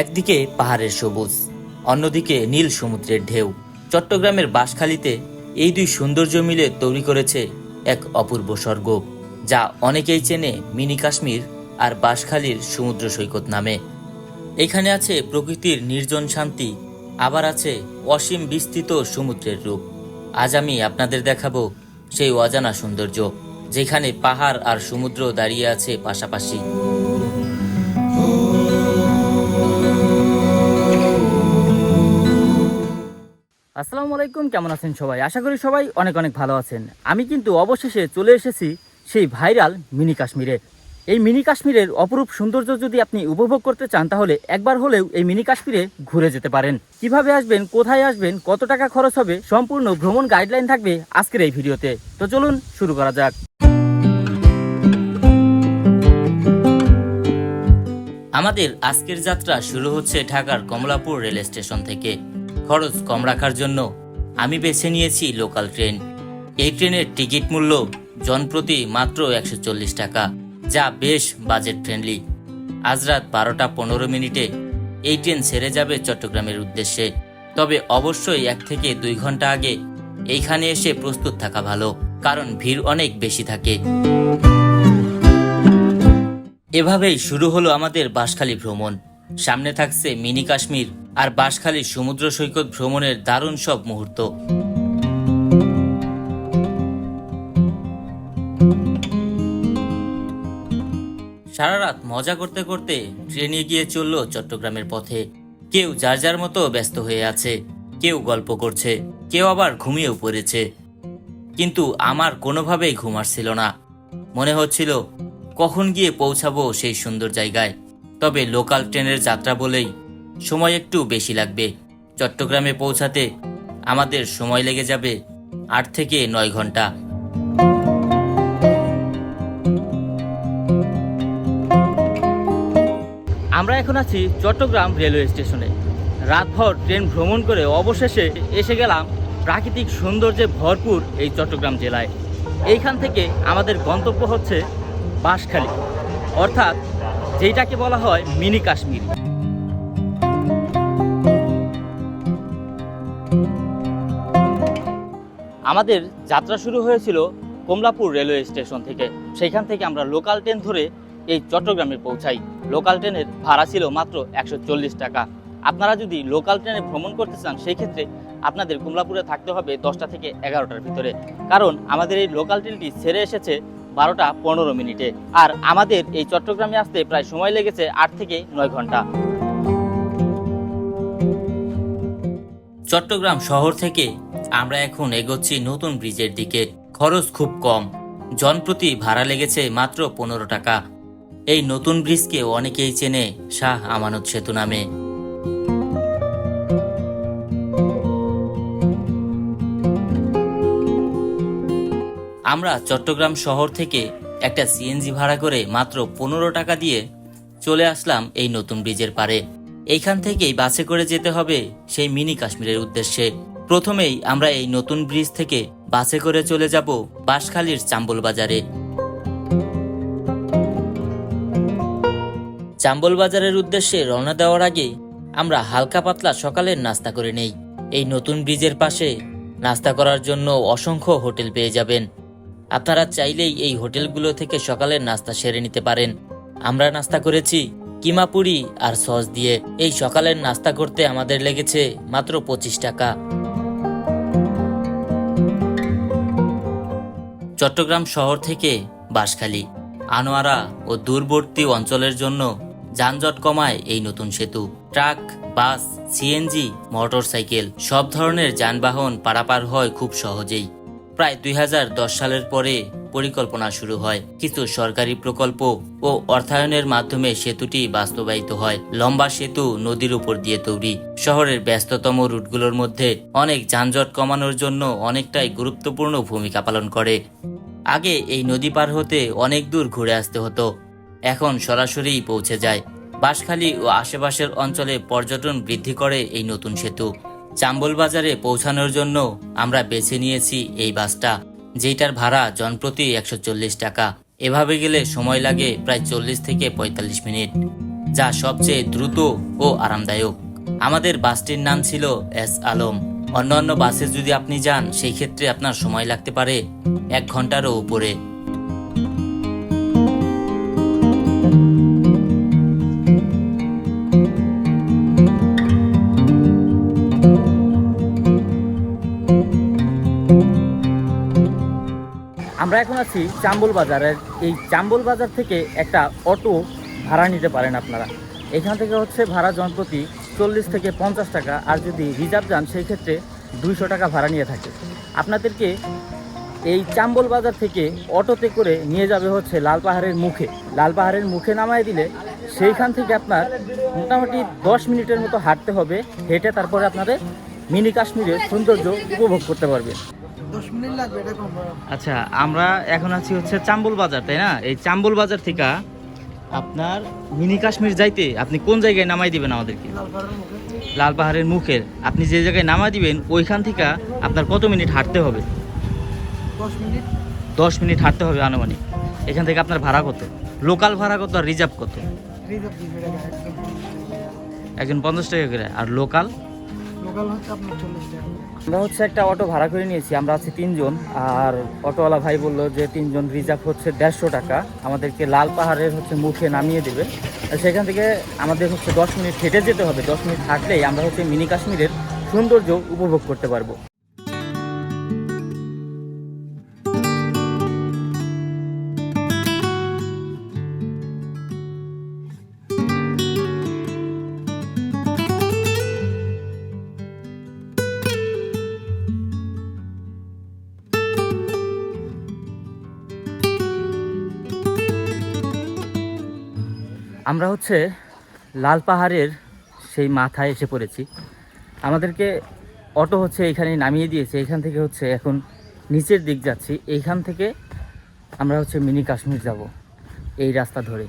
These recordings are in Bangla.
একদিকে পাহাড়ের সবুজ, অন্যদিকে নীল সমুদ্রের ঢেউ। চট্টগ্রামের বাঁশখালীতে এই দুই সৌন্দর্য মিলে তৈরি করেছে এক অপূর্ব স্বর্গ, যা অনেকেই চেনে মিনি কাশ্মীর আর বাঁশখালীর সমুদ্র সৈকত নামে। এখানে আছে প্রকৃতির নির্জন শান্তি, আবার আছে অসীম বিস্তৃত সমুদ্রের রূপ। আজ আমি আপনাদের দেখাবো সেই অজানা সৌন্দর্য, যেখানে পাহাড় আর সমুদ্র দাঁড়িয়ে আছে পাশাপাশি। আসসালামু আলাইকুম, কেমন আছেন সবাই? আশা করি সবাই অনেক অনেক ভালো আছেন। আমি কিন্তু অবশেষে চলে এসেছি সেই ভাইরাল মিনি কাশ্মীরে। এই মিনি কাশ্মীরের অপরূপ সৌন্দর্য যদি আপনি উপভোগ করতে চান, তাহলে একবার হলেও এই মিনি কাশ্মীরে ঘুরে যেতে পারেন। কীভাবে আসবেন, কোথায় আসবেন, কত টাকা খরচ হবে, সম্পূর্ণ ভ্রমণ গাইডলাইন থাকবে আজকের এই ভিডিওতে। তো চলুন শুরু করা যাক। আমাদের আজকের যাত্রা শুরু হচ্ছে ঢাকার কমলাপুর রেল স্টেশন থেকে। খরচ কম রাখার জন্য আমি বেছে নিয়েছি লোকাল ট্রেন। এই ট্রেনের টিকিট মূল্য জনপ্রতি মাত্র একশো চল্লিশ টাকা, যা বেশ বাজেট ফ্রেন্ডলি। আজ রাত বারোটা পনেরো মিনিটে এই ট্রেন ছেড়ে যাবে চট্টগ্রামের উদ্দেশ্যে। তবে অবশ্যই এক থেকে দুই ঘণ্টা আগে এইখানে এসে প্রস্তুত থাকা ভালো, কারণ ভিড় অনেক বেশি থাকে। এভাবেই শুরু হলো আমাদের বাঁশখালী ভ্রমণ। সামনে থাকছে মিনি কাশ্মীর আর বাঁশখালী সমুদ্র সৈকত ভ্রমণের দারুণ সব মুহূর্ত। সারা রাত মজা করতে করতে ট্রেনে গিয়ে চলল চট্টগ্রামের পথে। কেউ যার যার মতো ব্যস্ত হয়ে আছে, কেউ গল্প করছে, কেউ আবার ঘুমিয়েও পড়েছে। কিন্তু আমার কোনোভাবেই ঘুম আসছিল না। মনে হচ্ছিল, কখন গিয়ে পৌঁছাবো সেই সুন্দর জায়গায়। তবে লোকাল ট্রেনের যাত্রা বলেই সময় একটু বেশি লাগবে। চট্টগ্রামে পৌঁছাতে আমাদের সময় লেগে যাবে আট থেকে নয় ঘণ্টা। আমরা এখন আছি চট্টগ্রাম রেলওয়ে স্টেশনে। রাতভর ট্রেন ভ্রমণ করে অবশেষে এসে গেলাম প্রাকৃতিক সৌন্দর্যে ভরপুর এই চট্টগ্রাম জেলায়। এইখান থেকে আমাদের গন্তব্য হচ্ছে বাঁশখালী, অর্থাৎ যেটাকে বলা হয় মিনি কাশ্মীর। আমাদের যাত্রা শুরু হয়েছিল কমলাপুর রেলওয়ে স্টেশন থেকে। সেইখান থেকে আমরা লোকাল ট্রেন ধরে এই চট্টগ্রামে পৌঁছাই। লোকাল ট্রেনের ভাড়া ছিল মাত্র একশো চল্লিশ টাকা। আপনারা যদি লোকাল ট্রেনে ভ্রমণ করতে চান, সেই ক্ষেত্রে আপনাদের কমলাপুরে থাকতে হবে দশটা থেকে এগারোটার ভিতরে। কারণ আমাদের এই লোকাল ট্রেনটি ছেড়ে এসেছে বারোটা পনেরো মিনিটে। আর আমাদের এই চট্টগ্রামে আসতে প্রায় সময় লেগেছে আট থেকে নয় ঘণ্টা। চট্টগ্রাম শহর থেকে আমরা এখন এগোচ্ছি নতুন ব্রিজের দিকে। খরচ খুব কম। জনপ্রতি ভাড়া লেগেছে মাত্র পনেরো টাকা। এই নতুন ব্রিজকে অনেকেই চেনে শাহ আমানত সেতু নামে। আমরা চট্টগ্রাম শহর থেকে একটা সিএনজি ভাড়া করে মাত্র পনেরো টাকা দিয়ে চলে আসলাম এই নতুন ব্রিজের পারে এইখান থেকেই বাসে করে যেতে হবে সেই মিনি কাশ্মীরের উদ্দেশ্যে। প্রথমেই আমরা এই নতুন ব্রিজ থেকে বাসে করে চলে যাব বাঁশখালীর চাম্বল বাজারে চাম্বল বাজারের উদ্দেশ্যে রওনা দেওয়ার আগে আমরা হালকা পাতলা সকালের নাস্তা করে নেই। এই নতুন ব্রিজের পাশে নাস্তা করার জন্য অসংখ্য হোটেল পেয়ে যাবেন। আপনারা চাইলেই এই হোটেলগুলো থেকে সকালের নাস্তা সেরে নিতে পারেন। আমরা নাস্তা করেছি কিমাপুরি আর সস দিয়ে। এই সকালের নাস্তা করতে আমাদের লেগেছে মাত্র পঁচিশ টাকা। চট্টগ্রাম শহর থেকে বাসখালী আনোয়ারা ও দূরবর্তী অঞ্চলের জন্য যানজট কমায় এই নতুন সেতু। ট্রাক, বাস সিএনজি মোটরসাইকেল সব ধরনের যানবাহন পারাপার হয় খুব সহজেই। প্রায় দুই হাজার দশ সালের পরে পরিকল্পনা শুরু হয়। কিছু সরকারি প্রকল্প ও অর্থায়নের মাধ্যমে সেতুটি বাস্তবায়িত হয়। লম্বা সেতু নদীর উপর দিয়ে তৈরি। শহরের ব্যস্ততম রুটগুলোর মধ্যে অনেক যানজট কমানোর জন্য অনেকটাই গুরুত্বপূর্ণ ভূমিকা পালন করে। আগে এই নদী পার হতে অনেক দূর ঘুরে আসতে হতো। এখন সরাসরিই পৌঁছে যায়। বাঁশখালী ও আশেপাশের অঞ্চলে পর্যটন বৃদ্ধি করে এই নতুন সেতু। চাম্বল বাজারে পৌঁছানোর জন্য আমরা বেছে নিয়েছি এই বাসটা। যেটার ভাড়া জনপ্রতি একশো চল্লিশ টাকা। এভাবে গেলে সময় লাগে প্রায় চল্লিশ থেকে পঁয়তাল্লিশ মিনিট, যা সবচেয়ে দ্রুত ও আরামদায়ক। আমাদের বাসটির নাম ছিল এস আলম। অন্যান্য বাসে যদি আপনি যান, সেই ক্ষেত্রে আপনার সময় লাগতে পারে এক ঘন্টারও উপরে। আমরা এখন আছি চাম্বল বাজারের। এই চাম্বল বাজার থেকে একটা অটো ভাড়া নিতে পারেন আপনারা। এখান থেকে হচ্ছে ভাড়া জনপ্রতি চল্লিশ থেকে পঞ্চাশ টাকা। আর যদি রিজার্ভ যান, সেই ক্ষেত্রে দুইশো টাকা ভাড়া নিয়ে থাকে। আপনাদেরকে এই চাম্বল বাজার থেকে অটোতে করে নিয়ে যাবে হচ্ছে লাল পাহাড়ের মুখে। লাল পাহাড়ের মুখে নামায় দিলে সেইখান থেকে আপনার মোটামুটি দশ মিনিটের মতো হাঁটতে হবে। হেঁটে তারপরে আপনাদের মিনি কাশ্মীরের সৌন্দর্য উপভোগ করতে পারবেন। দশ মিনিট লাগবে এটা আচ্ছা আমরা এখন আছি হচ্ছে চাম্বল বাজার তাই না? এই চাম্বল বাজার থেকে আপনার মিনি কাশ্মীর যাইতে আপনি কোন জায়গায় নামাই দিবেন আমাদেরকে? লাল পাহাড়ের মুখের। আপনি যে জায়গায় নামাই দিবেন ওইখান থেকে আপনার কত মিনিট হাঁটতে হবে? দশ মিনিট। হাঁটতে হবে আনুমানিক। এখান থেকে আপনার ভাড়া কত? লোকাল ভাড়া কত আর রিজার্ভ কত? একজন পঞ্চাশ টাকা করে। আর লোকাল? লোকাল হচ্ছে আপনার চল্লিশ টাকা। আমরা হচ্ছে একটা অটো ভাড়া করে নিয়েছি, আমরা আছি তিনজন, আর অটোওয়ালা ভাই বলল যে তিনজন রিজার্ভ হচ্ছে দেড়শো টাকা, আমাদেরকে লাল পাহাড়ের হচ্ছে মুখে নামিয়ে দেবে। সেখান থেকে আমাদের হচ্ছে দশ মিনিট হেঁটে যেতে হবে, দশ মিনিট হাঁটলেই আমরা হচ্ছে মিনি কাশ্মীরের সৌন্দর্য উপভোগ করতে পারব। আমরা হচ্ছে লাল পাহাড়ের সেই মাথায় এসে পড়েছি। আমাদেরকে অটো হচ্ছে এখানে নামিয়ে দিয়েছে। এখান থেকে হচ্ছে এখন নিচের দিক যাচ্ছি। এইখান থেকে আমরা হচ্ছে মিনি কাশ্মীর যাব এই রাস্তা ধরে।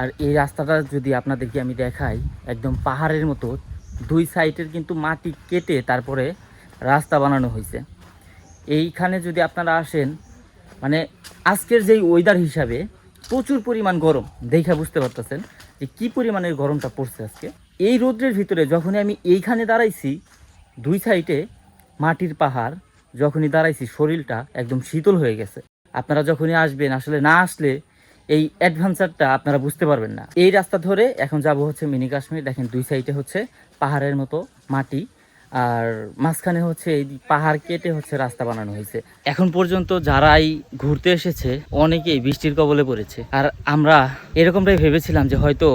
আর এই রাস্তাটা যদি আপনাদেরকে আমি দেখাই, একদম পাহাড়ের মতো, দুই সাইডের কিন্তু মাটি কেটে তারপরে রাস্তা বানানো হয়েছে। এইখানে যদি আপনারা আসেন মানে আজকের যেই ওয়েদার হিসাবে প্রচুর পরিমাণ গরম। দেখে বুঝতে পারতেছেন যে কি পরিমাণের গরমটা পড়ছে আজকে। এই রোদ্রের ভিতরে যখনই আমি এইখানে দাঁড়াইছি, দুই সাইডে মাটির পাহাড়, যখনই দাঁড়াইছি, শরীরটা একদম শীতল হয়ে গেছে। আপনারা যখনই আসবেন, আসলে না আসলে এই অ্যাডভেঞ্চারটা আপনারা বুঝতে পারবেন না। এই রাস্তা ধরে এখন যাব হচ্ছে মিনি কাশ্মীর। দেখেন দুই সাইডে হচ্ছে পাহাড়ের মতো মাটি। আর মাঝখানে হচ্ছে এই পাহাড় কেটে হচ্ছে রাস্তা বানানো হয়েছে। এখন পর্যন্ত যারাই ঘুরতে এসেছে, অনেকেই বৃষ্টির কবলে পড়েছে। আর আমরা এরকমটাই ভেবেছিলাম যে হয়তো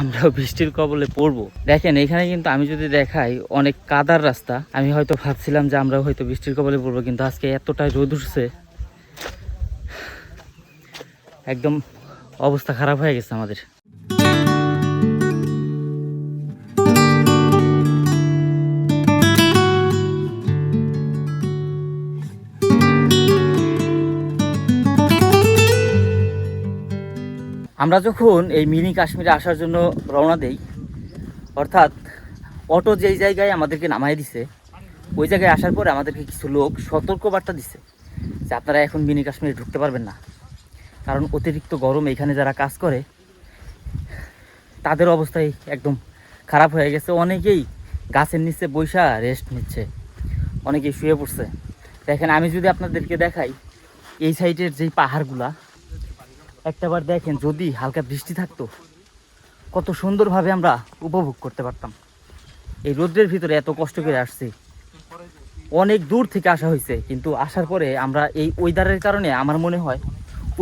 আমরাও বৃষ্টির কবলে পড়ব। দেখেন, এখানে কিন্তু আমি যদি দেখাই অনেক কাদার রাস্তা, আমি হয়তো ভাবছিলাম যে আমরা হয়তো বৃষ্টির কবলে পড়ব, কিন্তু আজকে এতটাই রোদ উঠছে, একদম অবস্থা খারাপ হয়ে গেছে আমাদের। আমরা যখন এই মিনি কাশ্মীরে আসার জন্য রওনা দেই, অর্থাৎ অটো যেই জায়গায় আমাদেরকে নামাই দিছে, ওই জায়গায় আসার পরে আমাদেরকে কিছু লোক সতর্ক বার্তা দিছে যে আপনারা এখন মিনি কাশ্মীরে ঢুকতে পারবেন না। কারণ অতিরিক্ত গরম এখানে যারা কাজ করে, তাদের অবস্থাই একদম খারাপ হয়ে গেছে। অনেকেই গাছের নিচে বৈশা রেস্ট নিচ্ছে, অনেকেই শুয়ে পড়ছে। দেখেন, আমি যদি আপনাদেরকে দেখাই, এই সাইডের যেই পাহাড়গুলা একটাবার দেখেন যদি হালকা বৃষ্টি থাকতো, কত সুন্দরভাবে আমরা উপভোগ করতে পারতাম। এই রোদ্রের ভিতরে এত কষ্ট করে আসছি। অনেক দূর থেকে আসা হয়েছে, কিন্তু আসার পরে আমরা এই ওয়েদারের কারণে আমার মনে হয়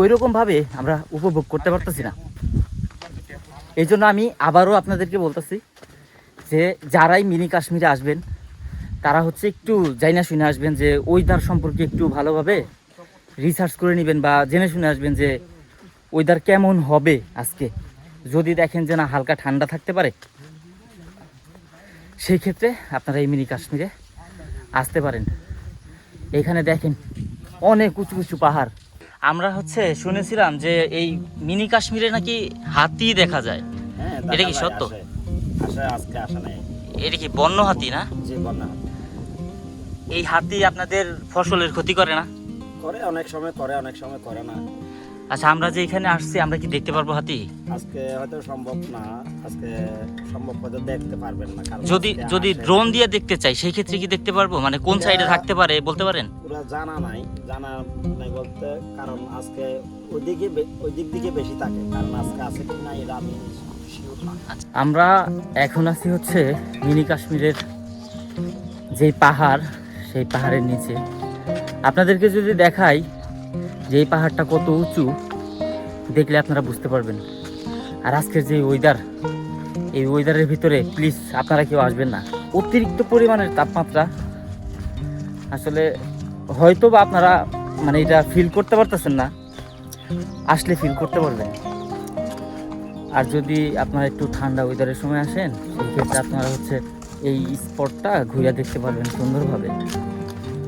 ওই রকমভাবে আমরা উপভোগ করতে পারতেছি না। এই জন্য আমি আবারও আপনাদেরকে বলতেছি যে, যারাই মিনি কাশ্মীরে আসবেন, তারা হচ্ছে একটু জাইনা শুনে আসবেন যে ওয়েদার সম্পর্কে একটু ভালোভাবে রিসার্চ করে নেবেন বা জেনে শুনে আসবেন যে ওয়েদার কেমন হবে আজকে? যদি দেখেন যে না হালকা ঠান্ডা থাকতে পারে সেই ক্ষেত্রে আপনারা এই মিনি কাশ্মীরে আসতে পারেন। এখানে দেখেন অনেক উঁচু উঁচু পাহাড়। আমরা হচ্ছে শুনেছিলাম যে এই মিনি কাশ্মীরে নাকি হাতি দেখা যায়। হ্যাঁ, এটা কি সত্য? এটা কি বন্য হাতি না? এই হাতি আপনাদের ফসলের ক্ষতি করে না? করে অনেক সময় করে অনেক সময় করে না। আচ্ছা আমরা যে এখানে আসছি আমরা কি দেখতে পারব হাতি? আজকে হয়তো সম্ভব না। আজকে সম্ভব হয়তো দেখতে পারবেন না কারণ যদি যদি ড্রোন দিয়ে দেখতে চাই সেই ক্ষেত্রে কি দেখতে পারব? মানে কোন সাইডে থাকতে পারে বলতে পারেন? পুরো জানা নাই জানা নাই বলতে কারণ আজকে ওইদিকে ওই দিক দিকে বেশি থাকে কারণ আজকে আছে কি না এরা আমি আমরা এখন আছি হচ্ছে মিনি কাশ্মীরের যেই পাহাড় সেই পাহাড়ের নিচে। আপনাদেরকে যদি দেখাই যে এই পাহাড়টা কত উঁচু, দেখলে আপনারা বুঝতে পারবেন। আর আজকের যে ওয়েদার এই ওয়েদারের ভিতরে প্লিজ আপনারা কেউ আসবেন না। অতিরিক্ত পরিমাণের তাপমাত্রা, আসলে হয়তো বা আপনারা মানে এটা ফিল করতে পারতেছেন না, আসলে ফিল করতে পারবেন। আর যদি আপনারা একটু ঠান্ডা ওয়েদারের সময় আসেন, সেই ক্ষেত্রে আপনারা হচ্ছে এই স্পটটা ঘুরে দেখতে পারবেন সুন্দরভাবে।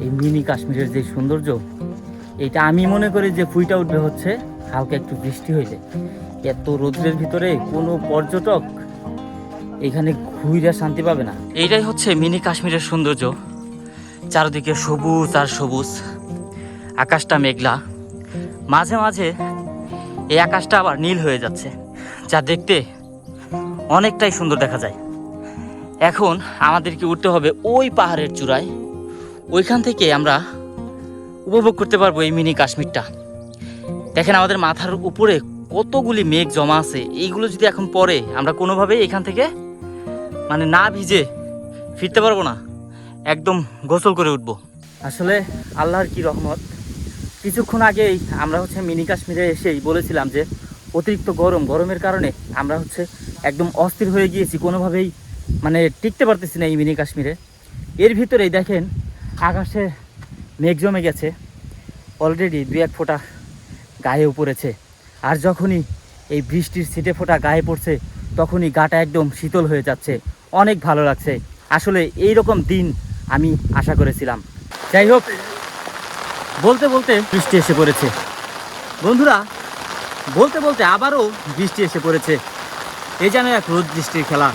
এই মিনি কাশ্মীরের যে সৌন্দর্য এটা আমি মনে করি যে ফুইটা উঠবে হচ্ছে হালকা একটু বৃষ্টি হইলে। এত রোদ্রের ভিতরে কোনো পর্যটক এখানে ঘুরে শান্তি পাবে না। এইটাই হচ্ছে মিনি কাশ্মীরের সৌন্দর্য। চারদিকে সবুজ আর সবুজ। আকাশটা মেঘলা। মাঝে মাঝে এই আকাশটা আবার নীল হয়ে যাচ্ছে, যা দেখতে অনেকটাই সুন্দর দেখা যায়। এখন আমাদেরকে উঠতে হবে ওই পাহাড়ের চূড়ায়। ওইখান থেকে আমরা উপভোগ করতে পারব এই মিনি কাশ্মীরটা। দেখেন আমাদের মাথার উপরে কতগুলি মেঘ জমা আছে, এইগুলো যদি এখন পরে আমরা কোনোভাবেই এখান থেকে মানে না ভিজে ফিরতে পারব না, একদম গোসল করে উঠবো। আসলে আল্লাহর কি রহমত, কিছুক্ষণ আগেই আমরা হচ্ছে মিনি কাশ্মীরে এসেই বলেছিলাম যে অতিরিক্ত গরম, গরমের কারণে আমরা হচ্ছে একদম অস্থির হয়ে গিয়েছি, কোনোভাবেই মানে টিকতে পারতেছি না এই মিনি কাশ্মীরে। এর ভিতরেই দেখেন আকাশে মেঘ জমে গেছে। অলরেডি দু এক ফোঁটা গায়েও পড়েছে আর যখনই এই বৃষ্টির ছিটে ফোঁটা গায়ে পড়ছে, তখনই গাটা একদম শীতল হয়ে যাচ্ছে। অনেক ভালো লাগছে। আসলে এই রকম দিন আমি আশা করেছিলাম। যাই হোক, বলতে বলতে বৃষ্টি এসে পড়েছে। বন্ধুরা, বলতে বলতে আবারও বৃষ্টি এসে পড়েছে। এই যেন এক রোদ বৃষ্টির খেলা।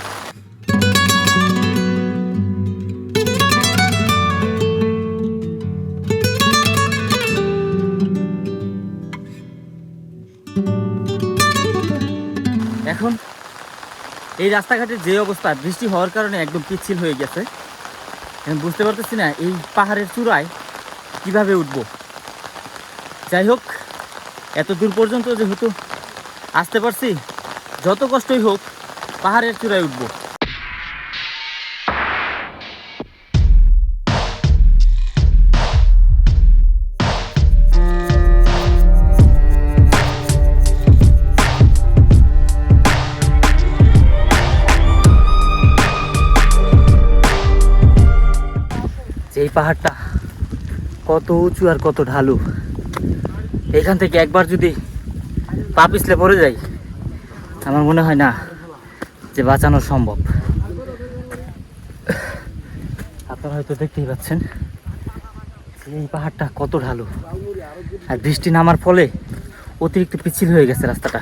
এই রাস্তাঘাটের যে অবস্থা, বৃষ্টি হওয়ার কারণে একদম পিচ্ছিল হয়ে গেছে। আমি বুঝতে পারতেছি না, এই পাহাড়ের চূড়ায় কীভাবে উঠব? যাই হোক, এত দূর পর্যন্ত যেহেতু আসতে পারছি, যত কষ্টই হোক পাহাড়ের চূড়ায় উঠবো। পাহাড়টা কত উঁচু আর কত ঢালু। এখান থেকে একবার যদি পা পিছলে পড়ে যাই, আমার মনে হয় না যে বাঁচানো সম্ভব। আপনারা হয়তো দেখতেই পাচ্ছেন এই পাহাড়টা কত ঢালু। আর বৃষ্টি নামার ফলে অতিরিক্ত পিচ্ছিল হয়ে গেছে রাস্তাটা।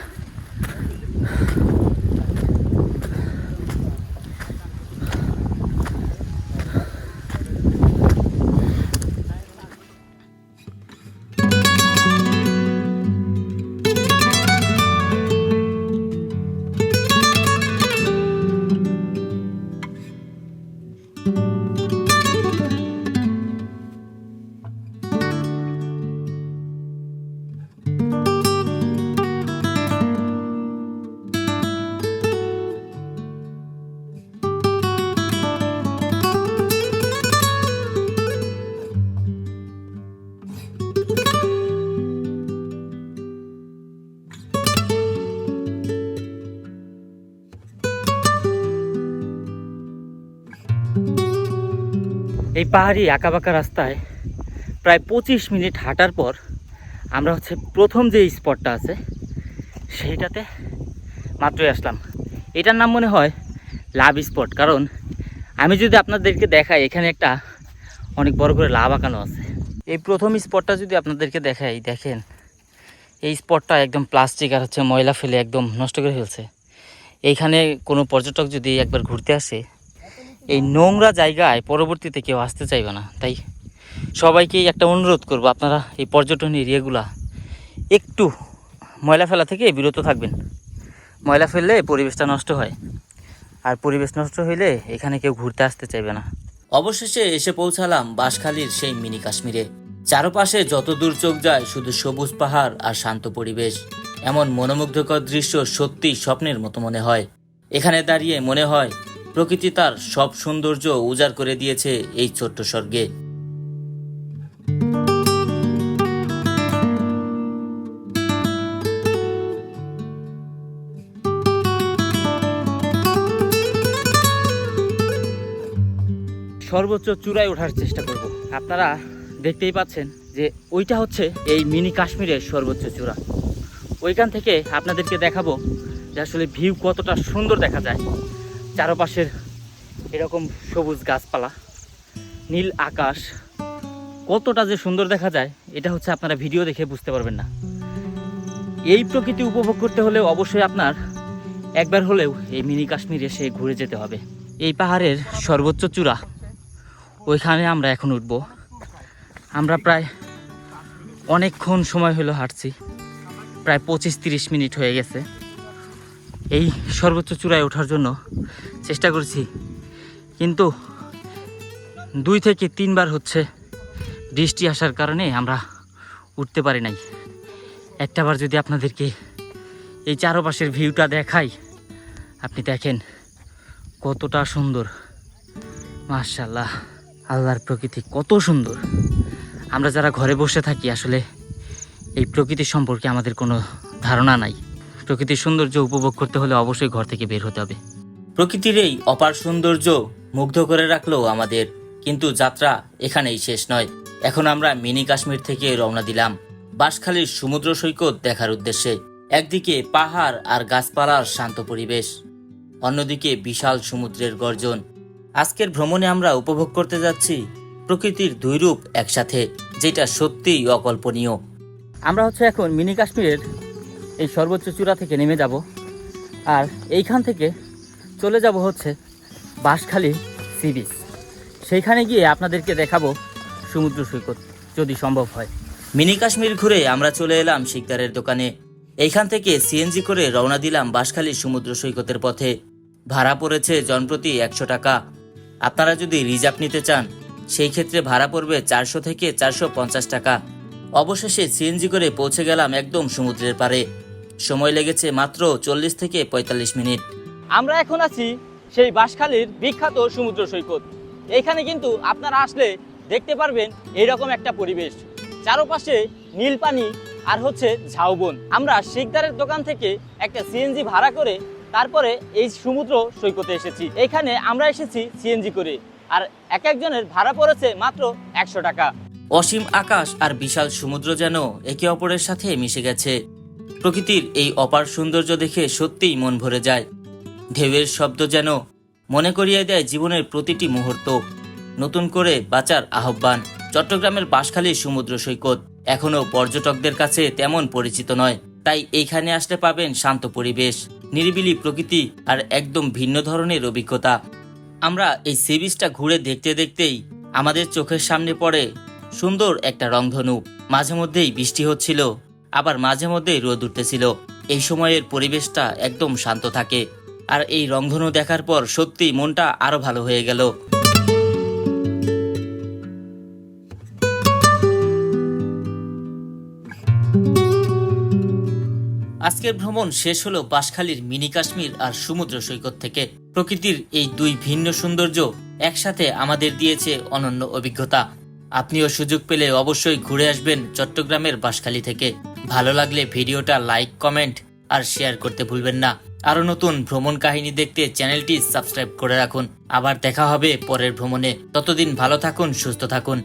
এই পাহাড়ি আঁকাবাঁকা রাস্তায় প্রায় পঁচিশ মিনিট হাঁটার পর আমরা হচ্ছে প্রথম যে স্পটটা আছে, সেইটাতে মাত্রই আসলাম। এটার নাম মনে হয় লাভ স্পট। কারণ আমি যদি আপনাদেরকে দেখাই, এখানে একটা অনেক বড় করে লাভ আঁকানো আছে। এই প্রথম স্পটটা যদি আপনাদেরকে দেখাই, দেখেন, এই স্পটটা একদম প্লাস্টিক আর হচ্ছে ময়লা ফেলে একদম নষ্ট করে ফেলছে। এইখানে কোনো পর্যটক যদি একবার ঘুরতে আসে এই নোংরা জায়গায় পরবর্তীতে কেউ আসতে চাইবে না। তাই সবাইকেই একটা অনুরোধ করব, আপনারা এই পর্যটন এরিয়াগুলা একটু ময়লা ফেলা থেকে বিরত থাকবেন। ময়লা ফেললে পরিবেশটা নষ্ট হয়। আর পরিবেশ নষ্ট হইলে এখানে কেউ ঘুরতে আসতে চাইবে না। অবশেষে এসে পৌঁছালাম বাঁশখালীর সেই মিনি কাশ্মীরে। চারপাশে যত দূর চোখ যায় শুধু সবুজ পাহাড় আর শান্ত পরিবেশ। এমন মনোমুগ্ধকর দৃশ্য সত্যি স্বপ্নের মতো মনে হয়। এখানে দাঁড়িয়ে মনে হয় প্রকৃতি তার সব সৌন্দর্য উজাড় করে দিয়েছে এই ছোট্ট স্বর্গে। সর্বোচ্চ চূড়ায় ওঠার চেষ্টা করব। আপনারা দেখতেই পাচ্ছেন যে ওইটা হচ্ছে এই মিনি কাশ্মীরের সর্বোচ্চ চূড়া। ওইখান থেকে আপনাদেরকে দেখাবো যে আসলে ভিউ কতটা সুন্দর দেখা যায়। চারপাশের এরকম সবুজ গাছপালা, নীল আকাশ। কতটা যে সুন্দর দেখা যায়, এটা হচ্ছে আপনারা ভিডিও দেখে বুঝতে পারবেন না। এই প্রকৃতি উপভোগ করতে হলে অবশ্যই আপনার একবার হলেও এই মিনি কাশ্মীর এসে ঘুরে যেতে হবে। এই পাহাড়ের সর্বোচ্চ চূড়া, ওইখানে আমরা এখন উঠব। আমরা প্রায় অনেকক্ষণ সময় হলো হাঁটছি। প্রায় পঁচিশ তিরিশ মিনিট হয়ে গেছে। এই সর্বোচ্চ চূড়ায় ওঠার জন্য চেষ্টা করছি। কিন্তু দুই থেকে তিনবার হচ্ছে বৃষ্টি আসার কারণে আমরা উঠতে পারি নাই। একটাবার যদি আপনাদেরকে এই চারপাশের ভিউটা দেখাই, আপনি দেখেন কতটা সুন্দর। মার্শাল্লাহ আল্লাহর প্রকৃতি কত সুন্দর। আমরা যারা ঘরে বসে থাকি, আসলে এই প্রকৃতি সম্পর্কে আমাদের কোনো ধারণা নাই। প্রকৃতির সৌন্দর্য উপভোগ করতে হলে অবশ্যই ঘর থেকে বের হতে হবে। প্রকৃতির এই অপার সৌন্দর্য মুগ্ধ করে রাখল আমাদের কিন্তু যাত্রা এখানেই শেষ নয়। এখন আমরা মিনি কাশ্মীর থেকে রওনা দিলাম বাঁশখালীর সমুদ্র সৈকত দেখার উদ্দেশ্যে। একদিকে পাহাড় আর গাছপালার শান্ত পরিবেশ অন্যদিকে বিশাল সমুদ্রের গর্জন। আজকের ভ্রমণে আমরা উপভোগ করতে যাচ্ছি প্রকৃতির দুই রূপ একসাথে যেটা সত্যিই অকল্পনীয়। আমরা হচ্ছে এখন মিনি কাশ্মীরের এই সর্বোচ্চ চূড়া থেকে নেমে যাব। আর এইখান থেকে চলে যাব হচ্ছে বাঁশখালী সি বিচ। সেইখানে গিয়ে আপনাদেরকে দেখাবো সমুদ্র সৈকত, যদি সম্ভব হয়। মিনি কাশ্মীর ঘুরে আমরা চলে এলাম শিকদারের দোকানে। এইখান থেকে সিএনজি করে রওনা দিলাম বাঁশখালী সমুদ্র সৈকতের পথে। ভাড়া পড়েছে জনপ্রতি একশো টাকা। আপনারা যদি রিজার্ভ নিতে চান, সেই ক্ষেত্রে ভাড়া পড়বে চারশো থেকে চারশো পঞ্চাশ টাকা। অবশেষে সিএনজি করে পৌঁছে গেলাম একদম সমুদ্রের পারে সময় লেগেছে মাত্র চল্লিশ থেকে পঁয়তাল্লিশ মিনিট। আমরা এখন আছি সেই বাঁশখালীর বিখ্যাত সমুদ্র সৈকত। এখানে কিন্তু আপনারা আসলে দেখতে পারবেন এইরকম একটা পরিবেশ। চারপাশে নীল পানি আর হচ্ছে ঝাউবন। আমরা শিকদারের দোকান থেকে একটা সিএনজি ভাড়া করে তারপরে এই সমুদ্র সৈকতে এসেছি। এখানে আমরা এসেছি সিএনজি করে। আর এক একজনের ভাড়া পড়েছে মাত্র একশো টাকা। অসীম আকাশ আর বিশাল সমুদ্র যেন একে অপরের সাথে মিশে গেছে। প্রকৃতির এই অপার সৌন্দর্য দেখে সত্যিই মন ভরে যায়। ঢেউয়ের শব্দ যেন মনে করিয়ে দেয় জীবনের প্রতিটি মুহূর্ত। নতুন করে বাঁচার আহ্বান, চট্টগ্রামের বাঁশখালী সমুদ্র সৈকত। এখনও পর্যটকদের কাছে তেমন পরিচিত নয়, তাই এইখানে আসলে পাবেন শান্ত পরিবেশ, নিরিবিলি প্রকৃতি আর একদম ভিন্ন ধরনের অভিজ্ঞতা। আমরা এই সি বিচটা ঘুরে দেখতে দেখতেই আমাদের চোখের সামনে পড়ে সুন্দর একটা রংধনু। মাঝে মধ্যেই বৃষ্টি হচ্ছিল আবার মাঝে মধ্যেই রোদ উঠতেছিল। এই সময়ের পরিবেশটা একদম শান্ত থাকে। আর এই রংধনু দেখার পর সত্যি মনটা আরও ভালো হয়ে গেল। আজকের ভ্রমণ শেষ হলো বাঁশখালীর মিনি কাশ্মীর আর সমুদ্র সৈকত থেকে। প্রকৃতির এই দুই ভিন্ন সৌন্দর্য একসাথে আমাদের দিয়েছে অনন্য অভিজ্ঞতা। আপনিও সুযোগ পেলে অবশ্যই ঘুরে আসবেন চট্টগ্রামের বাসখালী থেকে। ভালো লাগলে ভিডিওটা লাইক, কমেন্ট আর শেয়ার করতে ভুলবেন না। আরও নতুন ভ্রমণ কাহিনী দেখতে চ্যানেলটি সাবস্ক্রাইব করে রাখুন। আবার দেখা হবে পরের ভ্রমণে। ততদিন ভালো থাকুন, সুস্থ থাকুন।